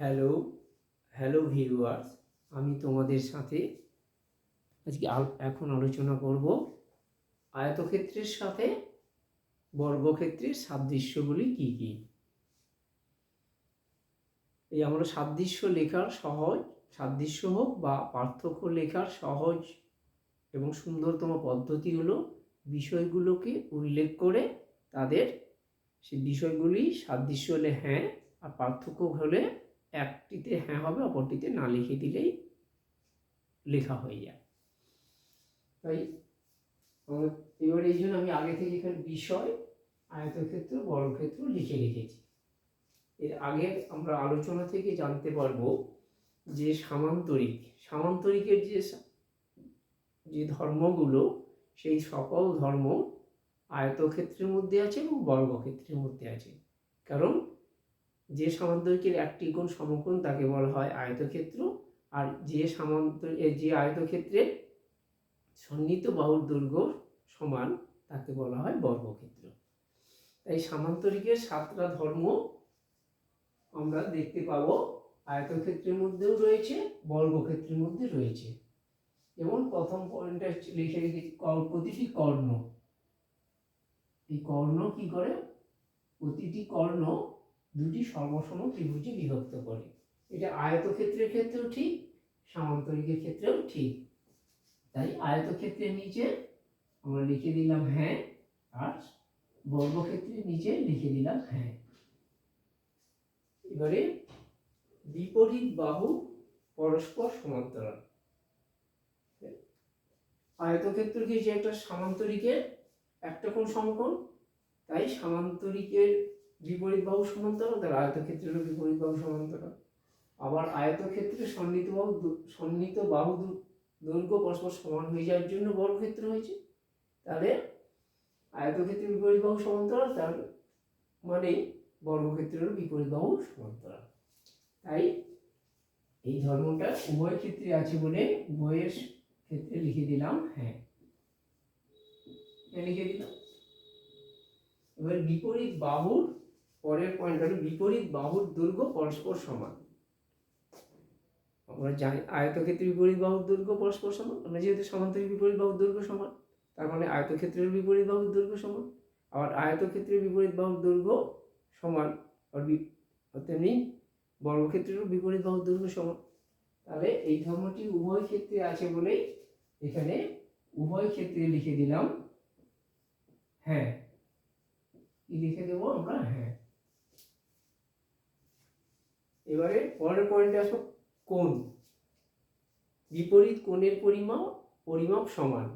Hello hello viewers আমি তোমাদের সাথে আজকে এখন আলোচনা করব আয়তক্ষেত্রের সাথে বর্গক্ষেত্রের সাদৃশ্যগুলি কি কি? এই আমরা সাদৃশ্য লেখার সহজ, সাদৃশ্য হোক বা পার্থক্য লেখার সহজ এবং সুন্দরতম পদ্ধতি হলো বিষয়গুলোকে উল্লেখ করে তাদের, সেই বিষয়গুলি সাদৃশ্য হলে হ্যাঁ আর পার্থক্য হলে একটিতে হ্যাঁ হবে, অপরটিতে না লিখে দিলেই লেখা হয়ে যায়। তাই এবার এই জন্য আমি আগে থেকে এখানে বিষয়, আয়তক্ষেত্র, বর্গক্ষেত্র লিখে রেখেছি। এর আগে আমরা আলোচনা থেকে জানতে পারব যে সামান্তরিক, সামান্তরিকের যে যে ধর্মগুলো, সেই সকল ধর্ম আয়তক্ষেত্রের মধ্যে আছে এবং বর্গক্ষেত্রের মধ্যে আছে। কারণ যে সামান্তরিকের একটি কোণ সমকোণ তাকে বলা হয় আয়তক্ষেত্র। আর যে সামান্ত এ, যে আয়তক্ষেত্রের সন্নিহিত বাহুর দৈর্ঘ্য সমান তাকে বলা হয় বর্গক্ষেত্র। তাই সামান্তরিকের সাতটা ধর্ম আমরা দেখতে পাবো। আয়তক্ষেত্রের মধ্যেও রয়েছে, বর্গক্ষেত্রের মধ্যে রয়েছে। যেমন প্রথম পয়েন্টটা লিখে রেখেছি প্রতিটি কর্ণ। এই কর্ণ কি করে? প্রতিটি কর্ণ দুটি সর্বসম ত্রিভুজে বিভক্ত করে। এটা আয়তক্ষেত্রের ক্ষেত্রেও ঠিক, সামান্তরিকের ক্ষেত্রেও ঠিক। তাই আয়তক্ষেত্রের নিচে আমরা লিখে দিলাম হ্যাঁ আর বর্গক্ষেত্রের নিচে লিখে দিলাম হ্যাঁ। এবারে বিপরীত বাহু পরস্পর সমান্তরাল। আয়তক্ষেত্র কি যে একটা সামান্তরিকের, একটা কোণ সমকোণ? তাই সামান্তরিকের বিপরীত বাহু সমান্তরাল তার আয়তক্ষেত্রেরও বিপরীত বাহু সমান্তরাল। আবার আয়তক্ষেত্রে সন্নিহিত বাহু সন্নিহিত বাহু দৈর্ঘ্য পরস্পর সমান হয়ে যাওয়ার জন্য বর্গক্ষেত্র হয়েছে। তাহলে আয়তক্ষেত্রের বিপরীত বাহু সমান্তরাল, তার মানে বর্গক্ষেত্রেরও বিপরীত বাহু সমান্তরাল। তাই এই ধর্মটা উভয় ক্ষেত্রে আছে বলে উভয়ের ক্ষেত্রে লিখে দিলাম হ্যাঁ। লিখে দিলাম। এবার বিপরীত বাহুর পয়েন্ট হলো বিপরীত বাহুর দৈর্ঘ্য পরস্পর সমান। আমরা জানি আয়তক্ষেত্রের বিপরীত বাহুর দৈর্ঘ্য পরস্পর সমান। আমরা যেহেতু সমান্তরিক বিপরীত বাহুর দৈর্ঘ্য সমান, তার মানে আয়তক্ষেত্রের বিপরীত বাহুর দৈর্ঘ্য সমান। আবার আয়তক্ষেত্রের বিপরীত বাহুর দৈর্ঘ্য সমান তেমনি বর্গক্ষেত্রেরও বিপরীত বাহুর দৈর্ঘ্য সমান। তাহলে এই ধর্মটি উভয় ক্ষেত্রে আছে বলেই এখানে উভয় ক্ষেত্রে লিখে দিলাম হ্যাঁ। কি লিখে দেবো আমরা? হ্যাঁ। এবারে পরের পয়েন্টে আসো কোণ। বিপরীত কোণের পরিমাপ পরিমাপ সমান।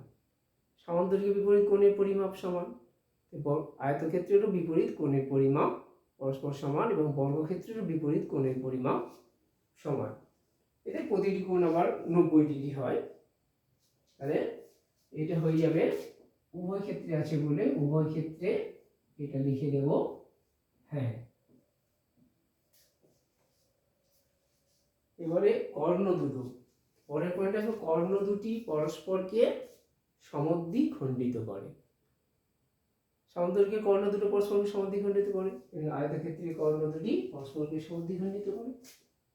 সামান্তরিকের বিপরীত কোণের পরিমাপ সমান। আয়তক্ষেত্রেরও বিপরীত কোণের পরিমাপ পরস্পর সমান এবং বর্গক্ষেত্রেরও বিপরীত কোণের পরিমাপ সমান। এতে প্রতিটি কোণ আবার নব্বই ডিগ্রি হয়। তাহলে এটা হয়ে যাবে উভয় ক্ষেত্রে আছে বলে উভয় ক্ষেত্রে এটা লিখে দেব। হ্যাঁ এবারে কর্ণ দুটো। পরের পয়েন্ট আছে কর্ণ দুটি পরস্পরকে সমদ্বি খণ্ডিত করে। সামান্তরিকে কর্ণ দুটো পরস্পরকে সমদ্বি খণ্ডিত করে, এবং আয়তক্ষেত্রে কর্ণ দুটি পরস্পরকে সমদ্বি খণ্ডিত করে,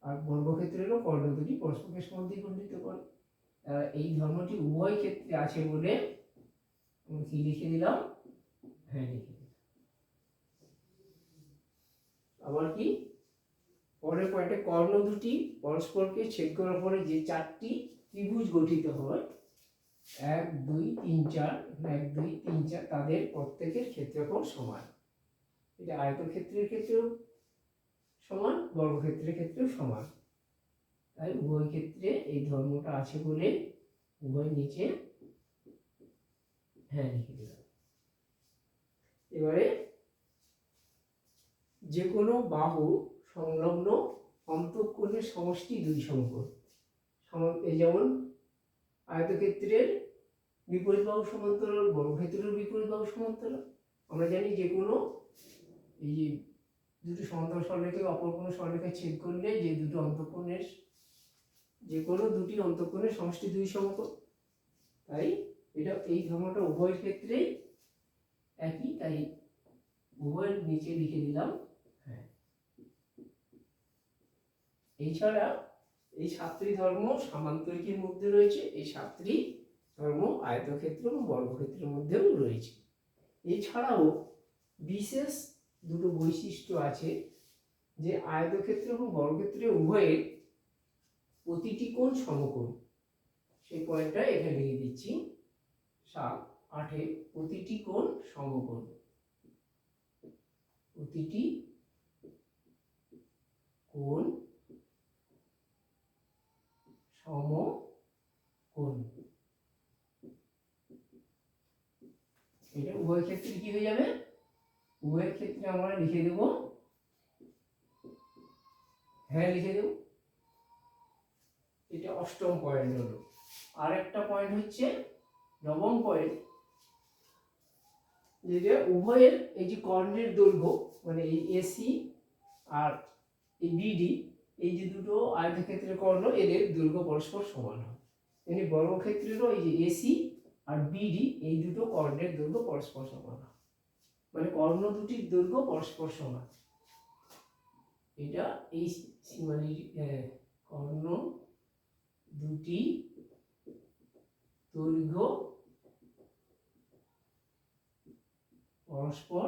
আর বর্গক্ষেত্রেরও কর্ণ দুটি পরস্পরকে সমদ্বি খণ্ডিত করে। এই ধর্মটি উভয় ক্ষেত্রে আছে বলে আমি কি লিখে দিলাম? হ্যাঁ লিখে দিলাম। আবার কি? পরের পয়েন্টে কর্ণ দুটি, পরস্পরকে ছেদ করার পরে যে চারটি ত্রিভুজ গঠিত হয়, এক, দুই, তিন, চার এক, দুই, তিন, চার, তাদের প্রত্যেকের ক্ষেত্রফল সমান। এটা আয়তক্ষেত্রের ক্ষেত্রেও সমান, বর্গক্ষেত্রের ক্ষেত্রেও সমান। তাই উভয় ক্ষেত্রে এই ধর্মটা আছে বলে উভয় নিচে হ্যাঁ লিখে দিলাম। এবারে যে কোনো বাহু সংলগ্ন অন্তঃকোণের সমষ্টি দুই সংকোণ যেমন আয়তক্ষেত্রের বিপরীত বাহু সমান্তরাল, বর্গক্ষেত্রের বিপরীত বাহু সমান্তরাল। আমরা জানি যে কোনো এই যে দুটো সমান্তরাল সরলরেখা অপর কোনো সরলরেখা ছেদ করলে যে দুটো অন্তঃকোণের, যে কোনো দুটি অন্তঃকোণের সমষ্টি দুই সমকোণ। তাই এটা, এই ধর্মটা উভয় ক্ষেত্রেই একই, তাই উভয়ের নিচে লিখে দিলাম হ্যাঁ এছাড়া এই সাতটি ধর্ম সামান্তরিকের মধ্যে রয়েছে, এই সাতটি ধর্ম আয়তক্ষেত্র এবং বর্গক্ষেত্রের মধ্যেও রয়েছে। এছাড়াও বিশেষ দুটো বৈশিষ্ট্য আছে যে আয়তক্ষেত্র এবং বর্গক্ষেত্রে উভয়ের প্রতিটি কোণ সমকোণ। সেই পয়েন্টটা এখানে লিখে দিচ্ছি। সাত, আটে প্রতিটি কোণ সমকোণ। প্রতিটি কোণ সমকোণ। এটা উভয় ক্ষেত্রে কি হয়ে যাবে? উভয়ের ক্ষেত্রে আমরা লিখে দেব। হ্যাঁ লিখে দেব। এটা অষ্টম পয়েন্ট হলো। আর একটা পয়েন্ট হচ্ছে নবম পয়েন্ট যেটা উভয়ের এই যে কর্ণের দৈর্ঘ্য মানে এই এসি আর এই বিডি এই যে দুটো আয়তক্ষেত্রের কর্ণ, এদের দৈর্ঘ্য পরস্পর সমান হয়। তেমনি বর্গক্ষেত্রেরও এই যে এসি আর বিডি এই দুটো কর্ণের দৈর্ঘ্য পরস্পর সমান হয়। মানে কর্ণ দুটির দৈর্ঘ্য পরস্পর সমান। এটা এই সীমানি কর্ণ দুটি দৈর্ঘ্য পরস্পর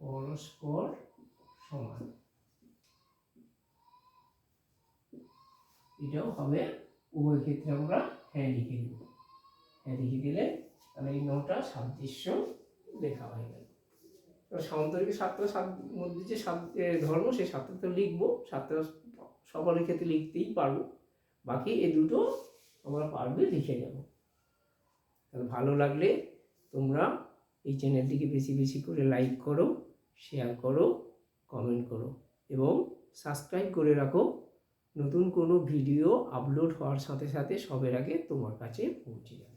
পরস্পর সমান। এটাও হবে উভয় ক্ষেত্রে আমরা হ্যাঁ লিখে দেব হ্যাঁ লিখে দিলে তাহলে এই নটা সাদৃশ্য লেখা হয়ে গেল। তো সামান্তরিক সাতটা সাত মধ্যে যে সাত ধর্ম, সেই সাতটা তো লিখব। সাতটা সবার ক্ষেত্রে লিখতেই পারব। বাকি এই দুটো আমরা পারবে লিখে যাব তাহলে ভালো লাগলে তোমরা এই চ্যানেলটিকে বেশি বেশি করে লাইক করো শেয়ার করো কমেন্ট করো এবং সাবস্ক্রাইব করে রাখো। নতুন কোনো ভিডিও আপলোড হওয়ার সাথে সাথে সবের আগে তোমার কাছে পৌঁছে যাবে।